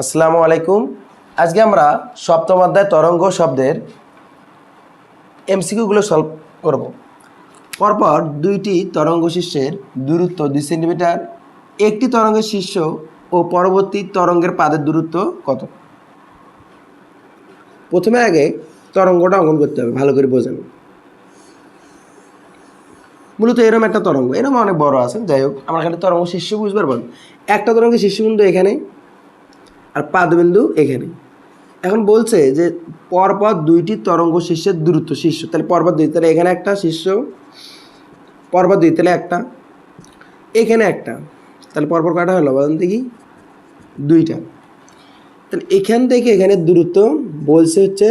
আসসালামু আলাইকুম। আজকে আমরা সপ্তম অধ্যায় তরঙ্গ শব্দের এমসিকিউগুলো সলভ করব। পরপর দুইটি তরঙ্গ শীর্ষের দূরত্ব দুই সেন্টিমিটার, একটি তরঙ্গের শীর্ষ ও পরবর্তী তরঙ্গের পাদের দূরত্ব কত? প্রথমে আগে তরঙ্গটা অঙ্কন করতে হবে, ভালো করে বোঝেন। মূলত এরকম একটা তরঙ্গ এরকম অনেক বড় আছে, যাই হোক, আমরা এখানে তরঙ্গ শীর্ষ বুঝতে পারবেন একটা তরঙ্গের শীর্ষবিন্দু এখানে আর পাদবিন্দু এখানে। এখন বলছে যে পরপর দুইটি তরঙ্গ শীর্ষের দূরত্ব শীর্ষ। তাহলে পরপর দুই, তাহলে এখানে একটা শীর্ষ, পরপর দুই, তাহলে একটা। এখানে একটা, তাহলে পরপর কয়টা হলো বলেন দেখি? দুইটা। তাহলে এখান থেকে এখানে দূরত্ব বলছে হচ্ছে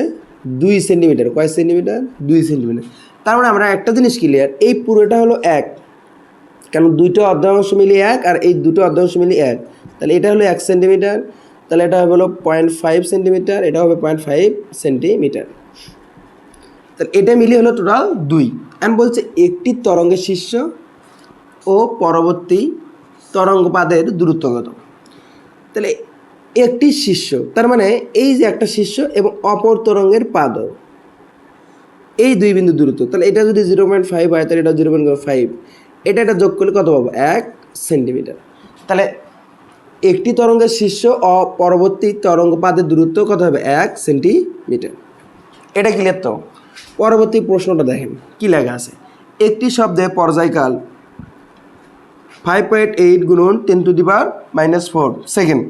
দুই সেন্টিমিটার। কয় সেন্টিমিটার? দুই সেন্টিমিটার। তার মানে আমরা একটা জিনিস ক্লিয়ার এই পুরোটা হলো এক। কেন দুইটা অর্ধাংশ মিলিয়ে এক আর এই দুটো অর্ধাংশ মিলিয়ে এক? তাহলে এটা হলো এক সেন্টিমিটার। তাহলে এটা হলো পয়েন্ট ফাইভ সেন্টিমিটার, এটা হবে পয়েন্ট ফাইভ সেন্টিমিটার। তাহলে এটা মিলিয়ে হলো টোটাল দুই। অ্যান্ড বলছে একটি তরঙ্গের শীর্ষ ও পরবর্তী তরঙ্গপাদের দূরত্ব কত তাহলে একটি শীর্ষ, তার মানে এই যে একটা শীর্ষ এবং অপর তরঙ্গের পাদ। এই দুই বিন্দু দূরত্ব, তাহলে এটা যদি জিরো পয়েন্ট ফাইভ হয়, তাহলে এটা জিরো পয়েন্ট ফাইভ। এটা এটা যোগ করলে কত পাবো? এক সেন্টিমিটার। তাহলে একটি তরঙ্গের শীর্ষ ও পরবর্তী তরঙ্গপাদের দূরত্ব কত হবে? এক সেন্টিমিটার। এটা ক্লিয়ার তো? পরবর্তী প্রশ্নটা দেখেন, কি লেখা আছে? একটি শব্দে পর্যায়কাল ফাইভ পয়েন্ট এইট গুণন ten to the power minus four second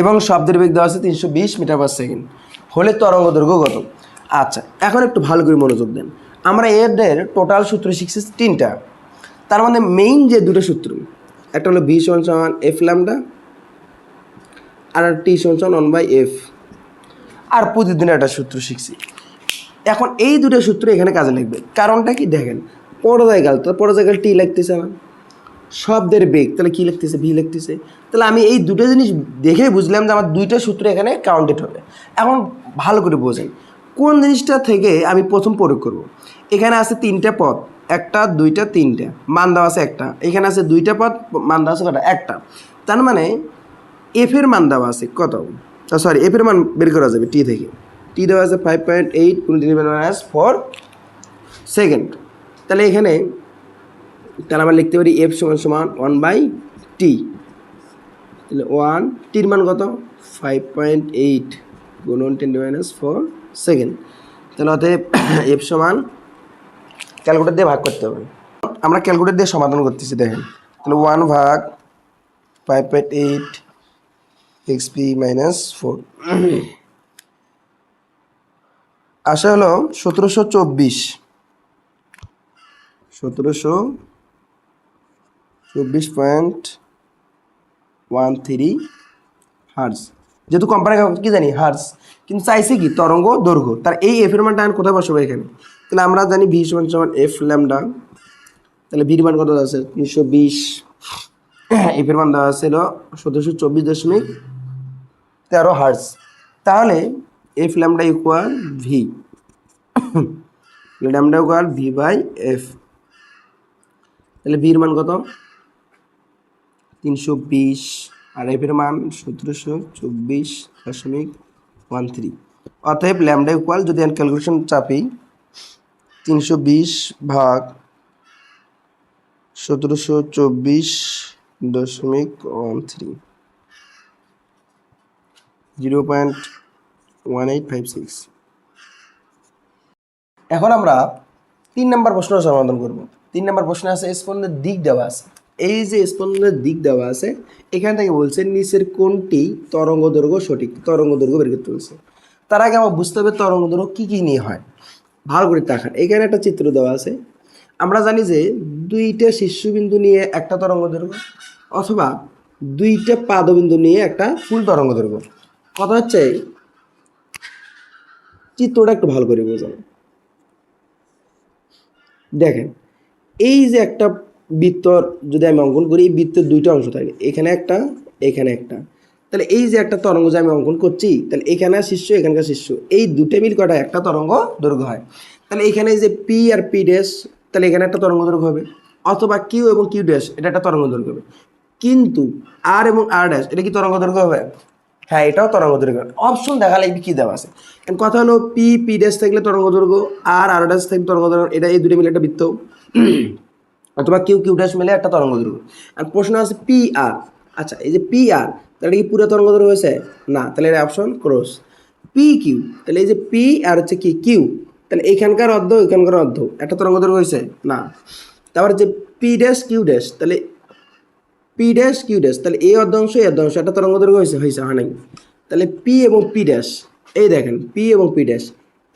এবং শব্দের বেগ দেওয়া আছে তিনশো বিশ মিটার পার সেকেন্ড হলে তরঙ্গ দৈর্ঘ্য কত? আচ্ছা এখন একটু ভালো করে মনোযোগ দেন। আমরা এদের টোটাল সূত্র শিখছি তিনটা। তার মধ্যে মেইন যে দুটো সূত্র একটা হলো ভি সমান সমান এফ ল্যামডা আর টি সমান সমান ওয়ান বাই এফ আর প্রতিদিন একটা সূত্র শিখছি। এখন এই দুটো সূত্র এখানে কাজে লাগবে। কারণটা কি? দেখেন পরজায়গাল তো পরজায়গাল টি লাগতেছে আমার। শব্দের বেগ, তাহলে কী লিখতেছে? ভি লিখতেছে। তাহলে আমি এই দুটো জিনিস দেখে বুঝলাম যে আমার দুইটা সূত্র এখানে কাউন্টেড হবে। এখন ভালো করে বোঝেন। কোন জিনিসটা থেকে আমি প্রথম প্রয়োগ করব? এখানে আছে তিনটা পদ একটা, দুইটা, তিনটা। মান দেওয়া আছে একটা। এখানে আছে দুইটা পদ, মান দেওয়া আছে কটা? একটা। তার মানে এফের মান দেওয়া আছে কত? সরি এফের মান বের করা যাবে টি থেকে। টি দেওয়া আছে five point eight minus four second তাহলে এখানে তাহলে আমরা লিখতে পারি এফ সমান সমান ওয়ান বাই টি তাহলে ওয়ান টির মান কত? ফাইভ পয়েন্ট এইট গুণন টেন মাইনাস ফোর সেকেন্ড তাহলে অতএব এফ সমান ক্যালকুলেটর দিয়ে ভাগ করতে হবে। আমরা ক্যালকুলেটর দিয়ে সমাধান করতেছি, দেখেন। তাহলে ওয়ান ভাগ ফাইভ এইট মাইনাস ফোর আসা হলো সতেরোশো চব্বিশ। সতেরোশো চব্বিশ পয়েন্ট ওয়ান থ্রি হার্স যেহেতু কোম্পানি কি জানি হার্স কিন্তু চাইছে কি, তরঙ্গ দৈর্ঘ্য। তার এই এফের মানটা এখন কোথায় বসাবো এখানে? তাহলে আমরা জানি ভি সমান সমান এফ ল্যামডা তাহলে ভির মান কত আছে? তিনশো বিশ। এফের মান দেওয়া ছিল সতেরোশো চব্বিশ দশমিক তেরো হার্স তাহলে F lambda equal V lambda equal V by F তাহলে ভির মান কত? তিনশো বিশ। আর এফের মান সতেরোশো চব্বিশ দশমিক ওয়ান থ্রি। অতএব ল্যামডা ইকুয়াল যদি আমি ক্যালকুলেশন চাপি, তিনশো বিশ ভাগ সতেরোশো চব্বিশ দশমিক one three. Zero point one eight five six. এখন আমরা তিন নম্বর প্রশ্ন সমাধান করব। তিন নম্বর প্রশ্ন আছে স্পন্দনের দিক দেওয়া আছে। এই যে স্পন্দনের দিক দেওয়া আছে, এখান থেকে বলছে নিচের কোনটি তরঙ্গ দৈর্ঘ্য সঠিক, তরঙ্গ দৈর্ঘ্য বের করতে বলছে। তার আগে আমার বুঝতে হবে তরঙ্গ দৈর্ঘ্য কী কী নিয়ে হয়। ভালো করে তাকান এখানে একটা চিত্র দেওয়া আছে। আমরা জানি যে দুইটা শীর্ষবিন্দু নিয়ে একটা তরঙ্গ দৈর্ঘ্য অথবা দুইটা পাদবিন্দু নিয়ে একটা ফুল তরঙ্গ দৈর্ঘ্য। কথা হচ্ছে, চিত্রটা একটু ভালো করে বোঝানো। দেখেন, এই যে একটা বৃত্তর যদি আমি অঙ্কন করি, এই বৃত্তের দুইটা অংশ থাকে। এখানে একটা এখানে একটা। তাহলে এই যে একটা তরঙ্গ যে আমি অঙ্কন করছি, তাহলে এখানে শীর্ষ, এখানকার শীর্ষ। এই দুটো মিল কটা একটা তরঙ্গ দৈর্ঘ্য হয়। তাহলে এখানে যে পি আর পি ড্যাশ তাহলে এখানে একটা তরঙ্গ দৈর্ঘ্য হবে। অথবা কিউ এবং কিউ ড্যাশ এটা একটা তরঙ্গ দৈর্ঘ্য হবে। কিন্তু আর এবং আর ড্যাশ এটা কি তরঙ্গ দৈর্ঘ্য হবে? হ্যাঁ এটাও তরঙ্গ দৈর্ঘ্য। অপশন দেখালে কি দেওয়া আছে? কথা হলো পি পি ড্যাশ থাকলে তরঙ্গ দৈর্ঘ্য আর আর ড্যাশ থাকলে তরঙ্গ দৈর্ঘ্য, এটা এই দুটো মিলে একটা বৃত্ত। অথবা কিউ কিউ ড্যাশ মিলে একটা তরঙ্গ দৈর্ঘ্য। আর প্রশ্ন আছে পি আর আচ্ছা এই যে পি আর তাহলে কি পুরো তরঙ্গ দৈর্ঘ্য হয়েছে? না, তাহলে এটা অপশন ক্রস পি কিউ তাহলে এই যে পি আর হচ্ছে কি কিউ তাহলে এইখানকার অর্ধ, এখানকার অর্ধ, একটা তরঙ্গ দৈর্ঘ্য হয়েছে? না। তারপরে যে পি ড্যাশ কিউ ড্যাশ তাহলে পি ড্যাশ কিউ ড্যাশ তাহলে এই অর্ধাংশ এই অর্ধাংশ, একটা তরঙ্গ দৈর্ঘ্য হয়েছে হয়েছে, হয় নাই। তাহলে পি এবং পি ড্যাশ এই দেখেন পি এবং পি ড্যাশ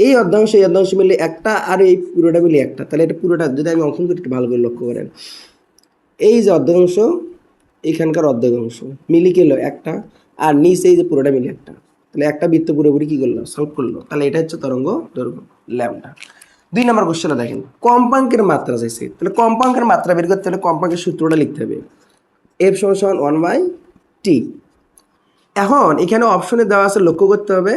এই অর্ধাংশ এই অর্ধাংশ মিলে একটা আর এই পুরোটা মিলে একটা। তাহলে এটা পুরোটা, যদি আমি অঙ্কন করি, একটু ভালো করে লক্ষ্য করেন। এই যে অর্ধাংশ, এখানকার অর্ধাংশ, মিলি গেল একটা, আর নিচে এই যে পুরোটা মিলে একটা। তাহলে একটা বৃত্ত পুরোপুরি কী করল? সলভ করল। তাহলে এটা হচ্ছে তরঙ্গ দৈর্ঘ্য, ল্যামডা। দুই নম্বর কোশ্চেনটা দেখেন, কম্পাঙ্কের মাত্রা চাইছে। তাহলে কম্পাঙ্কের মাত্রা বের করতে হলে কম্পাঙ্কের সূত্রটা লিখতে হবে। এফ সমান ওয়ান বাই টি এখন এখানে অপশনে দেওয়া আছে লক্ষ্য করতে হবে।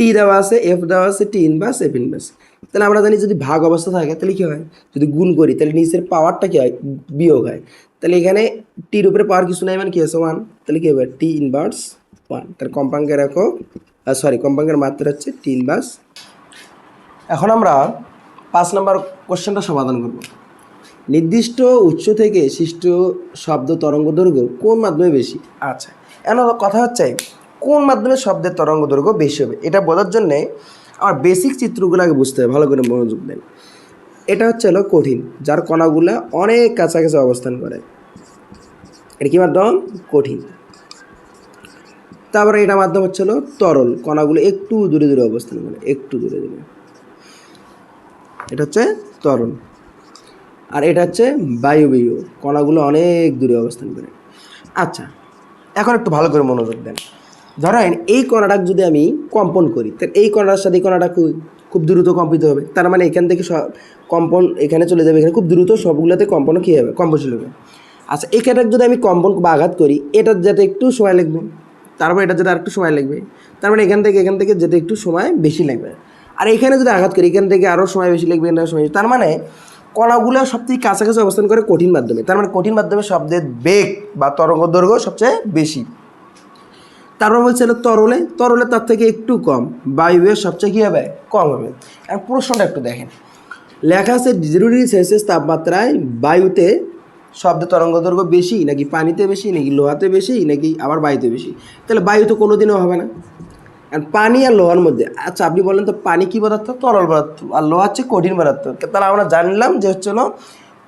টি দেওয়া আছে এফ দেওয়া আছে টি ইনভার্স এফ ইনভার্স তাহলে আমরা জানি যদি ভাগ অবস্থা থাকে তাহলে কী হয়? যদি গুণ করি তাহলে নিচের পাওয়ারটা কী হয়? বিয়োগ হয়। তাহলে এখানে টির উপরে পাওয়ার কিছু নাই মানে কী আছে? ওয়ান তাহলে কী হবে? টি ইনভার্স ওয়ান তাহলে কম্পাঙ্কের রাখো। সরি কম্পাঙ্কের মাত্রা হচ্ছে টি ইনভার্স এখন আমরা পাঁচ নম্বর কোশ্চেনটা সমাধান করব। নির্দিষ্ট উৎস থেকে সৃষ্ট শব্দ তরঙ্গ দৈর্ঘ্য কোন মাধ্যমে বেশি? আচ্ছা। এখন কথা হচ্ছে কোন মাধ্যমে শব্দের তরঙ্গ দৈর্ঘ্য বেশি হবে? এটা বোঝার জন্যে আমার বেসিক চিত্রগুলো আগে বুঝতে হবে, ভালো করে মনোযোগ দেন। এটা হচ্ছে হলো কঠিন, যার কণাগুলো অনেক কাছাকাছি অবস্থান করে। এটা কি মাধ্যম? কঠিন। তারপরে এটা মাধ্যম হচ্ছে হলো তরল, কণাগুলো একটু দূরে দূরে অবস্থান করে, একটু দূরে দূরে। এটা হচ্ছে তরল। আর এটা হচ্ছে বায়ুবীয় কণাগুলো অনেক দূরে অবস্থান করে। আচ্ছা এখন একটু ভালো করে মনোযোগ দেন। ধরেন এই কণাটা যদি আমি কম্পন করি তাহলে এই কণাটার সাথে এই কণাটা খুব দ্রুত কম্পিত হবে। তার মানে এখান থেকে সব কম্পন এখানে চলে যাবে, এখানে খুব দ্রুত সবগুলোতে কম্পনও কী হবে কম্পনশীল হবে। আচ্ছা এখানটা যদি আমি কম্পন বা আঘাত করি, এটার যাতে একটু সময় লাগবে। তারপর এটা যেতে আরেকটু সময় লাগবে। তার মানে এখান থেকে এখান থেকে যেতে একটু সময় বেশি লাগবে। আর এখানে যদি আঘাত করি, এখান থেকে আরও সময় বেশি লাগবে, এখানে সময় তার মানে কণাগুলো সবথেকে কাছাকাছি অবস্থান করে কঠিন মাধ্যমে। তার মানে কঠিন মাধ্যমে শব্দের বেগ বা তরঙ্গ দৈর্ঘ্য সবচেয়ে বেশি। তারপর বলছে তরলে তরলে তার থেকে একটু কম বায়ুবেগ সবচেয়ে কী হবে? কম হবে। আর প্রশ্নটা একটু দেখেন। লেখা আছে জিরো ডিগ্রি সেলসিয়াস তাপমাত্রায় বায়ুতে শব্দ তরঙ্গ দৈর্ঘ্য বেশি, নাকি পানিতে বেশি, নাকি লোহাতে বেশি, নাকি আবার বায়ুতে বেশি? তাহলে বায়ু তো কোনো দিনও হবে না। আর পানি আর লোহার মধ্যে আচ্ছা আপনি বলেন তো, পানি কী পদার্থ? তরল পদার্থ। আর লোহা হচ্ছে কঠিন পদার্থ। তাহলে আমরা জানলাম যে হচ্ছে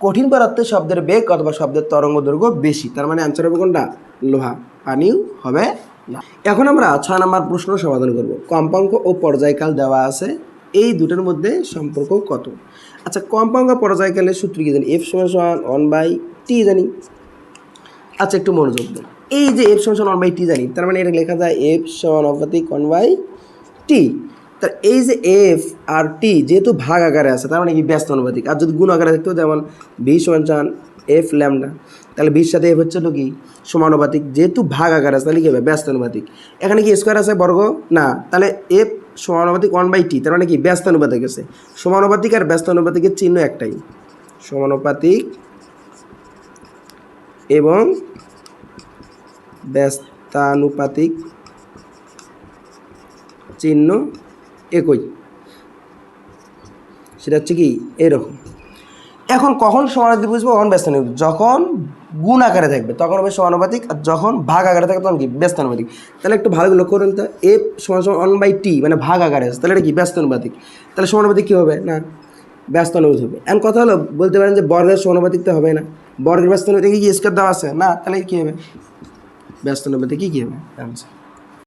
কঠিন পদার্থের শব্দের বেগ অথবা শব্দের তরঙ্গ দৈর্ঘ্য বেশি। তার মানে অ্যান্সার হবে কোনটা? লোহা। পানিও হবে না। এখন আমরা ছয় নম্বর প্রশ্ন সমাধান করব। কম্পাঙ্ক ও পর্যায়কাল দেওয়া আছে। এই দুটোর মধ্যে সম্পর্ক কত? আচ্ছা কম্পাঙ্ক পর্যায়কালের সূত্র কি জানি? এফ সমান সমান ওয়ান বাই টি জানি। আচ্ছা একটু মনোযোগ দেন। এই যে এফ সমান ওয়ান বাই টি জানি, তার মানে এটা লেখা যায় এফ সমান অপাতিক ওয়ান বাই টি। তার এই যে এফ আর টি যেহেতু ভাগ আকারে আছে, তার মানে কি ব্যস্ত অনুপাতিক? আর যদি গুণ আকারে থাকতো, যেমন ভি সমান সমান এফ ল্যামডা তাহলে ভির সাথে এফ হচ্ছে হলো কি? সমানুপাতিক। যেহেতু ভাগ আকার আছে, তাহলে কি হবে? ব্যস্ত অনুপাতিক এখানে কি স্কোয়ার আছে বর্গ? না। তাহলে এফ সমানুপাতিক ওয়ান বাই টি তার মানে কি? ব্যস্ত অনুপাতিক আছে। সমানুপাতিক আর ব্যস্ত অনুপাতিকের চিহ্ন একটাই। সমানুপাতিক এবং ব্যস্তানুপাতিক চিহ্ন একই। সেটা হচ্ছে কি? এরকম। এখন কখন সমানুপাতিক বুঝব? কখন ব্যস্তানুপাতিক যখন গুণ আকারে থাকবে, তখন হবে সমানুপাতিক, আর যখন ভাগ আকারে থাকবে, তখন কি? ব্যস্তানুপাতিক তাহলে একটু ভালো লক্ষ্য করুন তো। এ সমান সমান ওয়ান বাই টি মানে ভাগ আকারে আছে। তাহলে এটা কি? ব্যস্তানুপাতিক তাহলে সমানুপাতিক কী হবে? না ব্যস্তানুপাতিক হবে। এখন কথা হলো, বলতে পারেন যে বর্গের সমানুপাতিক তো হবে না। বর্গের ব্যস্তানুপাতিক কি স্কোয়ার দেওয়া আছে? না, তাহলে কী হবে? ব্যস্তানুপাতিক কী কী হবে? আচ্ছা